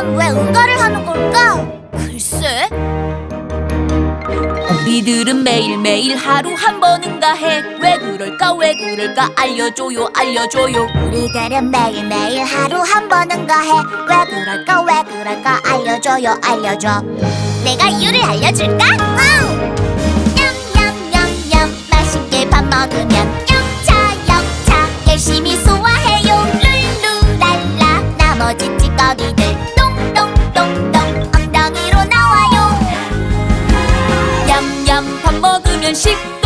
우리는 왜 응가를 하는 걸까? 글쎄. 우리들은 매일매일 하루 한 번 응가해 왜 그럴까 왜 그럴까 알려줘요 알려줘요 우리들은 매일매일 하루 한번 응가해. 왜 그럴까, 왜 그럴까, 알려줘요, 알려줘. 내가 이유를 알려줄까? 응! 냠냠냠냠, 맛있게 밥 먹으면 영차, 영차, 열심히 소화해요. 룰루랄라, 나머지 찌꺼기들 먹으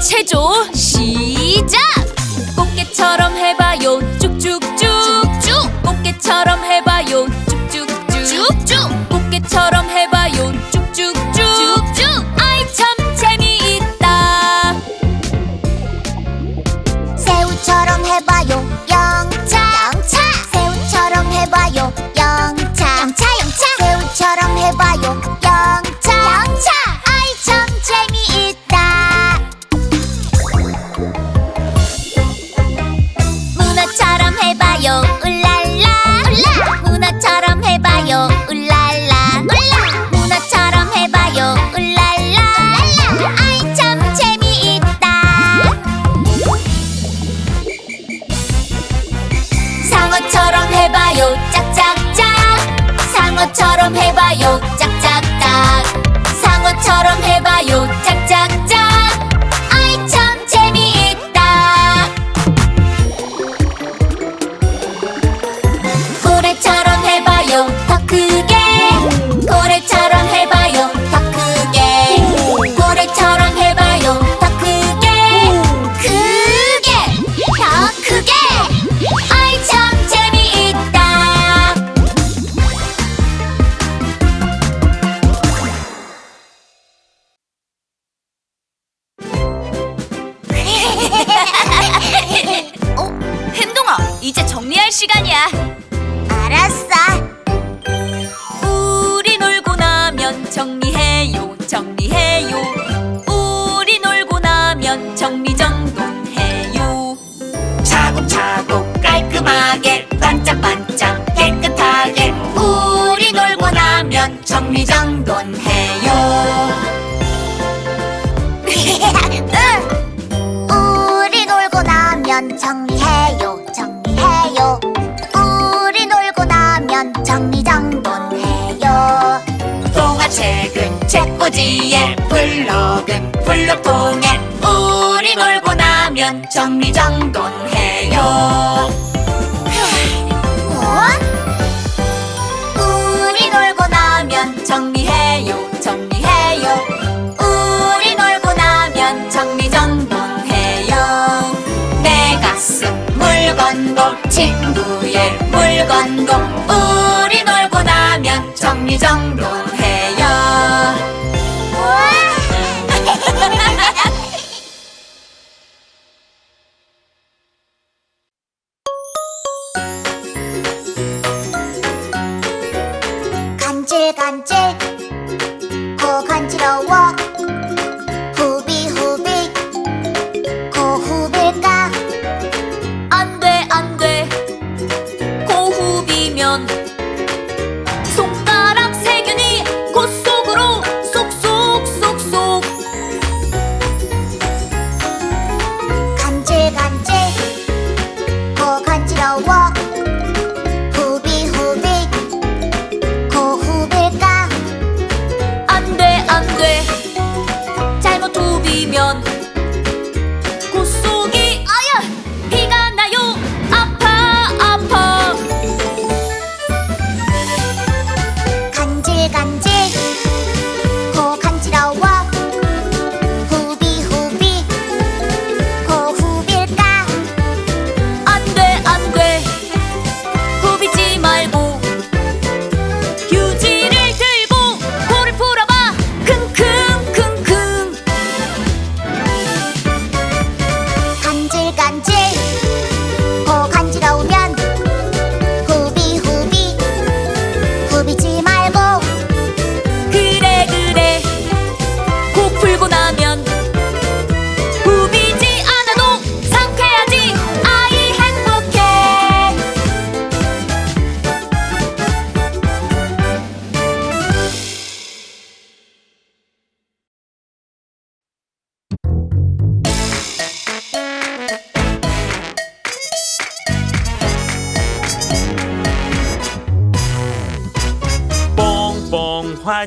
체조 문어처럼 해봐요. 울랄라. 울라 문어처럼 해봐요. 울랄라. 울라 문어처럼 해봐요. 울랄라 울랄라. 아이 참 재미있다. 상어처럼 해봐요. 짝짝짝. 상어처럼 해봐요 정리할 시간이야. 알았어. 우리 놀고 나면 정리해요 정리해요. 우리 놀고 나면 정리정돈해요. 차곡차곡 깔끔하게 반짝반짝 깨끗하게. 우리 놀고 나면 정리정돈해요 책꽂이에 블록은 블록통에 우리 놀고 나면 정리정돈해요. 뭐? 우리 놀고 나면 정리해요 정리해요. 우리 놀고 나면 정리정돈해요. 내 가슴 물건도 친구의 물건도 우리 놀고 나면 정리정돈해요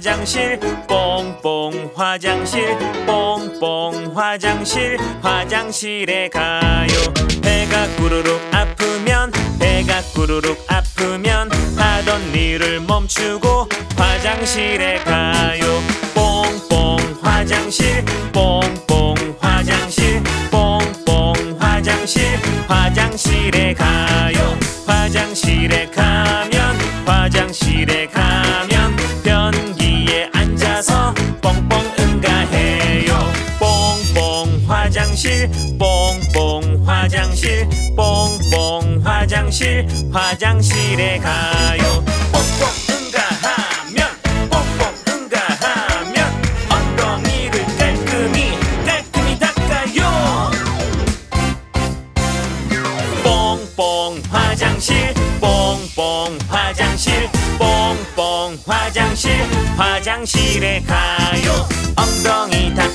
화장실 뽕뽕 화장실 뽕뽕 화장실 화장실에 가요. 배가 꾸르륵 아프면 배가 꾸르륵 아프면 하던 일을 멈추고 화장실에 가요. 뽕뽕 화장실 뽕뽕 화장실 뽕뽕 화장실 화장실에 가요. 화장실에 가면 화장실에 가 화장실 화장실에 가요. 뽕뽕 응가하면 뽕뽕 응가하면 엉덩이를 깔끔히 깔끔히 닦아요. 뽕뽕 화장실 뽕뽕 화장실 뽕뽕 화장실 화장실에 가요. 엉덩이 닦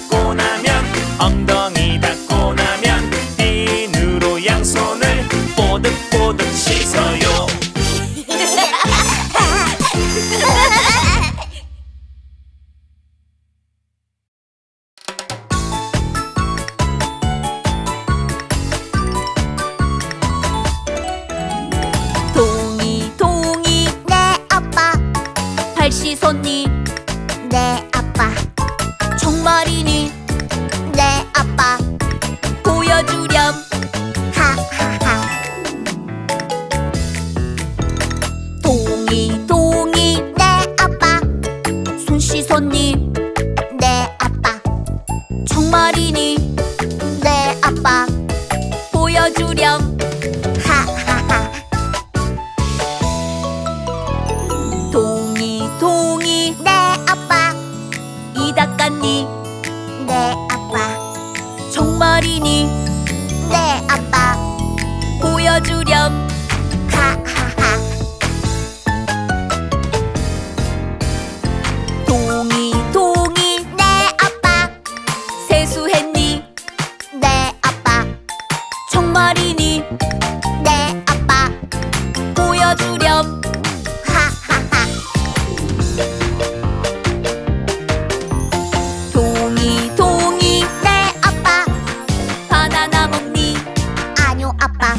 아빠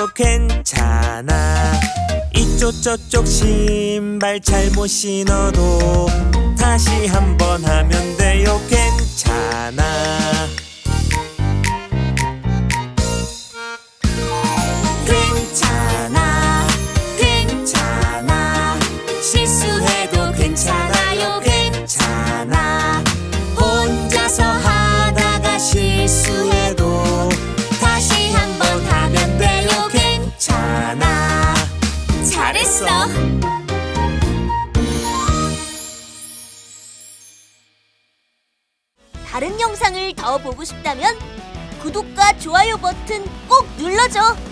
괜찮아요 괜찮아. 이쪽 저쪽 신발 잘못 신어도 다른 영상을 더 보고 싶다면 구독과 좋아요 버튼 꼭 눌러줘.